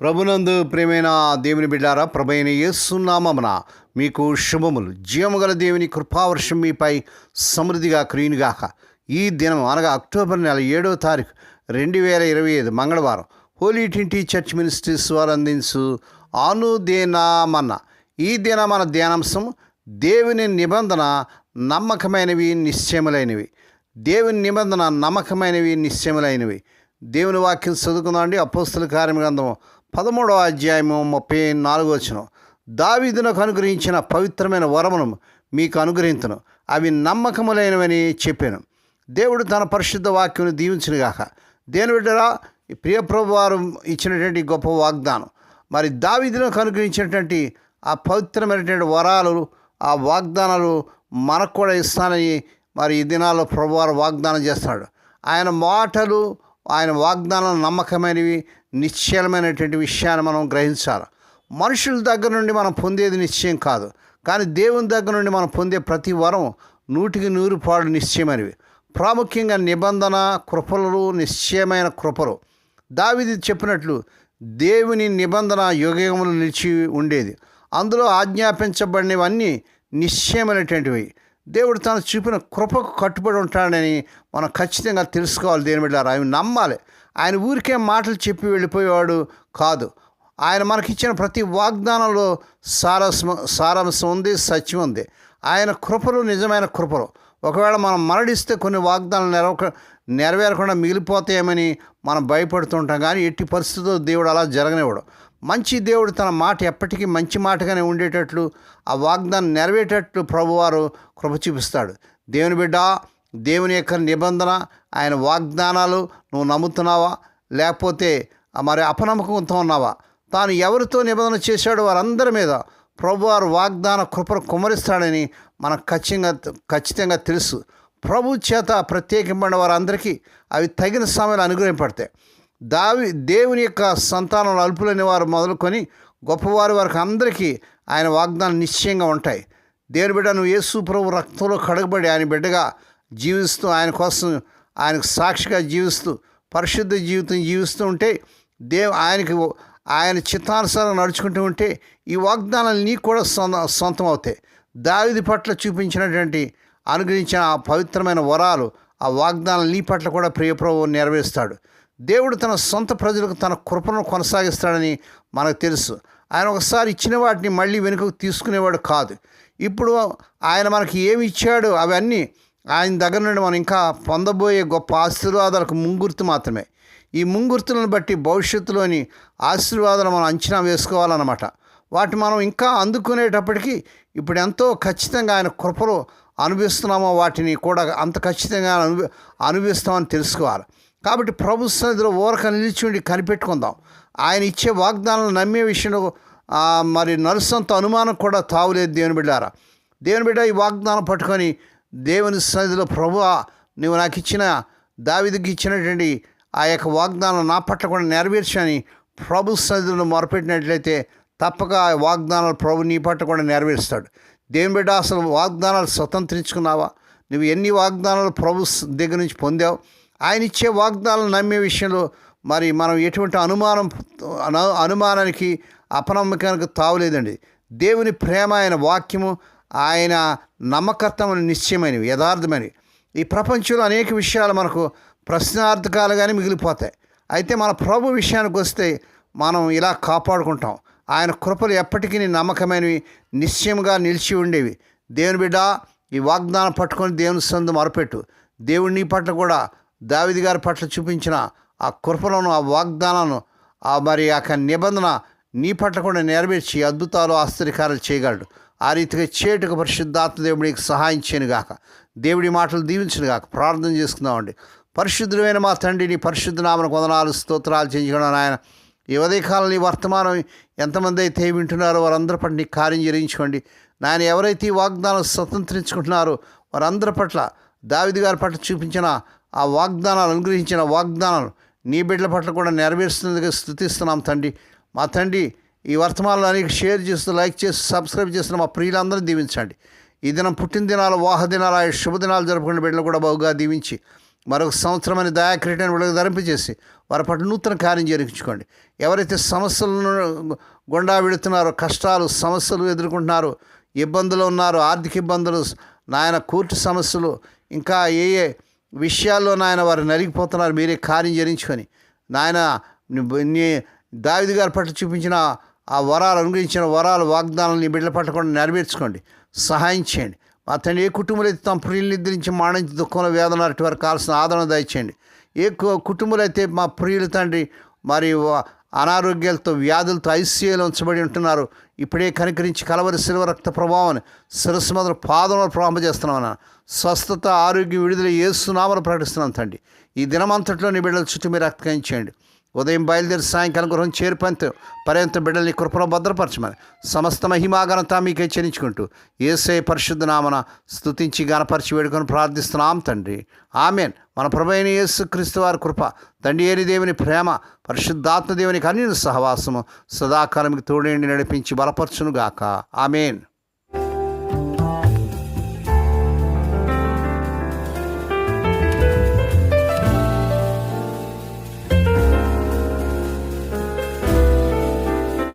ప్రభునందు ప్రేమైన దేవుని బిడ్డారా ప్రభైన యేసునామమున మీకు శుభములు. జీవముగల దేవుని కృపావర్షం మీపై సమృద్ధిగా క్రీనుగాక. ఈ దినం అనగా అక్టోబర్ నెల ఏడవ తారీఖు రెండు వేల ఇరవై ఐదు మంగళవారం హోలీ టింటి చర్చ్ మినిస్ట్రీస్ వారు అందించు ఆనుదేనామన్న ఈ దిన మన ధ్యానాంశం దేవుని నిబంధన నమ్మకమైనవి నిశ్చయములైనవి. దేవుని నిబంధన నమ్మకమైనవి నిశ్చయములైనవి. దేవుని వాక్యం చదువుకుందాం అండి అపోస్తుల కార్యం గ్రంథం పదమూడవ అధ్యాయము ముప్పై నాలుగో వచ్చిన దావీదునకు అనుగ్రహించిన పవిత్రమైన వరమును మీకు అనుగ్రహించను అవి నమ్మకములైనవని చెప్పాను. దేవుడు తన పరిశుద్ధ వాక్యం దీవించునుగాక దేని బిడ్డరా ఈ ప్రియప్రభు వారు ఇచ్చినటువంటి గొప్ప వాగ్దానం. మరి దావీదునకు అనుగ్రహించినటువంటి ఆ పవిత్రమైనటువంటి వరాలు ఆ వాగ్దానాలు మనకు కూడా ఇస్తానని మరి ఈ దినాల్లో ప్రభువారు వాగ్దానం చేస్తాడు ఆయన మాటలు ఆయన వాగ్దానం నమ్మకమైనవి నిశ్చలమైనటువంటి విషయాన్ని మనం గ్రహించాలి. మనుషుల దగ్గర నుండి మనం పొందేది నిశ్చయం కాదు. కానీ దేవుని దగ్గర నుండి మనం పొందే ప్రతి వరం నూటికి నూరు పాడు నిశ్చయమైనవి. ప్రాముఖ్యంగా నిబంధన కృపలు నిశ్చయమైన కృపలు. దావిది చెప్పినట్లు దేవుని నిబంధన యుగములు నిలిచి ఉండేది. అందులో ఆజ్ఞాపించబడినవన్నీ నిశ్చయమైనటువంటివి. దేవుడు తను చూపిన కృపకు కట్టుబడి ఉంటాడని మనం ఖచ్చితంగా తెలుసుకోవాలి దేని బిడ్డారు ఆయన నమ్మాలి. ఆయన ఊరికే మాటలు చెప్పి వెళ్ళిపోయేవాడు కాదు. ఆయన మనకిచ్చిన ప్రతి వాగ్దానంలో సారస్మ సారాంశం ఉంది సత్యం ఉంది. ఆయన కృపలు నిజమైన కృపలు. ఒకవేళ మనం మరణిస్తే కొన్ని వాగ్దానాలు నెరవేర నెరవేరకుండా మిగిలిపోతాయేమని మనం భయపడుతుంటాం కానీ ఎట్టి పరిస్థితుల్లో దేవుడు అలా జరగనివ్వడు. మంచి దేవుడు తన మాట ఎప్పటికీ మంచి మాటగానే ఉండేటట్లు ఆ వాగ్దానం నెరవేరేటట్లు ప్రభువారు కృప చూపిస్తాడు. దేవుని బిడ్డ దేవుని యొక్క నిబంధన ఆయన వాగ్దానాలు నువ్వు నమ్ముతున్నావా? లేకపోతే మరి అపనమ్మకంతో ఉన్నావా? తాను ఎవరితో నిబంధన చేశాడో వారందరి మీద ప్రభువారు వాగ్దాన కృపను కుమరిస్తాడని మనకు ఖచ్చితంగా ఖచ్చితంగా తెలుసు. ప్రభు చేత ప్రత్యేకింపడిన వారందరికీ అవి తగిన సమయంలో అనుగ్రహింపడతాయి దావి దేవుని యొక్క సంతానంలో అల్పులని వారు మొదలుకొని గొప్పవారి వారికి అందరికీ ఆయన వాగ్దానం నిశ్చయంగా ఉంటాయి. దేవుని బిడ్డ నువ్వు యేసు ప్రభు రక్తంలో కడగబడి ఆయన బిడ్డగా జీవిస్తూ ఆయన కోసం ఆయనకు సాక్షిగా జీవిస్తూ పరిశుద్ధ జీవితం జీవిస్తూ ఉంటే దేవు ఆయనకి ఆయన చిత్తానుసారం నడుచుకుంటూ ఉంటే ఈ వాగ్దానాలు నీకు కూడా సొంత సొంతం అవుతాయి దావిది పట్ల చూపించినటువంటి అనుగ్రహించిన ఆ పవిత్రమైన వరాలు ఆ వాగ్దానాలు నీ పట్ల కూడా ప్రియప్రభు నెరవేరుస్తాడు. దేవుడు తన సొంత ప్రజలకు తన కృపను కొనసాగిస్తాడని మనకు తెలుసు. ఆయన ఒకసారి ఇచ్చిన వాటిని మళ్ళీ వెనుకకు తీసుకునేవాడు కాదు. ఇప్పుడు ఆయన మనకి ఏమి ఇచ్చాడో? అవన్నీ ఆయన దగ్గర నుండి మనం ఇంకా పొందబోయే గొప్ప ఆశీర్వాదాలకు ముంగుర్తు మాత్రమే. ఈ ముంగుర్తులను బట్టి భవిష్యత్తులోని ఆశీర్వాదాలు మనం అంచనా వేసుకోవాలన్నమాట. వాటి మనం ఇంకా అందుకునేటప్పటికీ ఇప్పుడు ఎంతో ఖచ్చితంగా ఆయన కృపలో అనుభవిస్తున్నామో వాటిని కూడా అంత ఖచ్చితంగా అనుభవి అనుభవిస్తామని తెలుసుకోవాలి. కాబట్టి ప్రభు సన్నిధిలో ఊరక నిలిచి ఉండి కనిపెట్టుకుందాం. ఆయన ఇచ్చే వాగ్దానాలు నమ్మే విషయంలో మరి నరుసంత అనుమానం కూడా తావులేదు దేవుని బిడ్డారా. దేవుని బిడ్డ ఈ వాగ్దానం పట్టుకొని దేవుని సన్నిధిలో ప్రభు నువ్వు నాకు ఇచ్చిన దావిదికి ఇచ్చినటువంటి ఆ యొక్క వాగ్దానం నా పట్ల కూడా నెరవేర్చని ప్రభు సన్నిధిలో మొరపెట్టినట్లయితే తప్పక ఆ వాగ్దానాలు ప్రభు నీ పట్ల కూడా నెరవేరుస్తాడు. దేవుని బిడ్డ అసలు వాగ్దానాలు స్వతంత్రించుకున్నావా? నువ్వు ఎన్ని వాగ్దానాలు ప్రభు దగ్గర నుంచి పొందావు? ఆయన ఇచ్చే వాగ్దానాలు నమ్మే విషయంలో మరి మనం ఎటువంటి అనుమానం అను- అనుమానానికి అపనమ్మకానికి తావులేదండి. దేవుని ప్రేమ ఆయన వాక్యము ఆయన నమ్మకత్వం నిశ్చయమైనవి యథార్థమైనవి. ఈ ప్రపంచంలో అనేక విషయాలు మనకు ప్రశ్నార్థకాలుగానే మిగిలిపోతాయి. అయితే మన ప్రభు విషయానికి వస్తే మనం ఇలా కాపాడుకుంటాం. ఆయన కృపలు ఎప్పటికీ నమ్మకమైనవి నిశ్చయంగా నిలిచి ఉండేవి. దేవుని బిడ్డ ఈ వాగ్దానం పట్టుకొని దేవుని సందు మరపెట్టు. దేవుడి నీ పట్ల కూడా దావిది గారి పట్ల చూపించిన ఆ కృపలను ఆ వాగ్దానాలను ఆ మరి ఆ నిబంధన నీ పట్ల కూడా నెరవేర్చి అద్భుతాలు ఆశ్చర్యకారాలు చేయగలడు. ఆ రీతిగా చేటుకు పరిశుద్ధాత్మ దేవుడికి సహాయం చేయను గాక. దేవుడి మాటలు దీవించను గాక. ప్రార్థన చేసుకుందామండి. పరిశుద్ధమైన మా తండ్రిని పరిశుద్ధ నామను వందనాలు స్తోత్రాలు చేయించడం ఆయన ఈ ఉదయకాలం ఈ వర్తమానం ఎంతమంది అయితే వింటున్నారో వారందరి పట్ల నీ కార్యం జరించుకోండి నాయన ఎవరైతే ఈ వాగ్దానం స్వతంత్రించుకుంటున్నారో వారందరి పట్ల దావిది గారి పట్ల చూపించిన ఆ వాగ్దానాలు అనుగ్రహించిన వాగ్దానాలు నీ బిడ్డల పట్ల కూడా నెరవేరుస్తున్నందుకు స్థుతిస్తున్నాం తండ్రి. మా తండ్రి ఈ వర్తమానాలు అనేక షేర్ చేస్తూ లైక్ చేసి సబ్స్క్రైబ్ చేస్తున్న మా ప్రియులందరినీ దీవించండి. ఈ దినం పుట్టినదినాలు వాహ దినాలు ఆ శుభదినాలు జరుపుకునే బిడ్డలు కూడా బాగుగా దీవించి మరొక సంవత్సరం అని దయాక్రీటని వీళ్ళకి ధరింపజేసి వారి పట్ల నూతన కార్యం జరిగించుకోండి. ఎవరైతే సమస్యలను గుండా విడుతున్నారో కష్టాలు సమస్యలు ఎదుర్కొంటున్నారో ఇబ్బందులు ఉన్నారో ఆర్థిక ఇబ్బందులు నాయన కోర్టు సమస్యలు ఇంకా ఏ ఏ విషయాల్లో నాయన వారు నలిగిపోతున్నారు. మీరే కార్యం జరించుకొని నాయన నీ- దావిది గారి పట్ల చూపించిన ఆ వరాలు అనుగ్రహించిన వరాలు వాగ్దానాలు నీ బిడ్డల పట్టకుండా నెరవేర్చుకోండి. సహాయం చేయండి. మా తండ్రి ఏ కుటుంబాలు అయితే తమ ప్రియులు నిద్రించి మాడించి దుఃఖంలో వేదన వారికి కావాల్సిన ఆదరణ దయచేయండి. ఏ కు- కుటుంబాలు అయితే మా ప్రియులు తండ్రి మరి అనారోగ్యాలతో వ్యాధులతో ఐసీయూలో ఉంచబడి ఉంటున్నారు. ఇప్పుడే కనికరించి కలవరి శిల్వ రక్త ప్రభావం శిరస్సు మొదలు పాదంలో ప్రారంభ స్వస్థత ఆరోగ్య విడుదల ఏసునామలు ప్రకటిస్తున్నాం తండ్రి. ఈ దినమంతట్లో నీ బిడ్డల చుట్టూ మీరు రక్తం చేయండి. ఉదయం బయలుదేరి సాయంకాలం గృహం చేరుపంత పర్యంత బిడ్డల్ని కృపలో భద్రపరచమని సమస్త మహిమాగనత మీకే చెల్లించుకుంటూ ఏసే పరిశుద్ధ నామన స్థుతించి గనపరిచి వేడుకొని ప్రార్థిస్తున్నాం తండ్రి. ఆమెన్. మన ప్రభైన యేసు క్రీస్తు వారి కృప తండ్రి దేవుని ప్రేమ పరిశుద్ధాత్మ దేవునికి అన్ని సహవాసము సదాకాలంకి తోడేండి నడిపించి బలపరచునుగాక. ఆమెన్.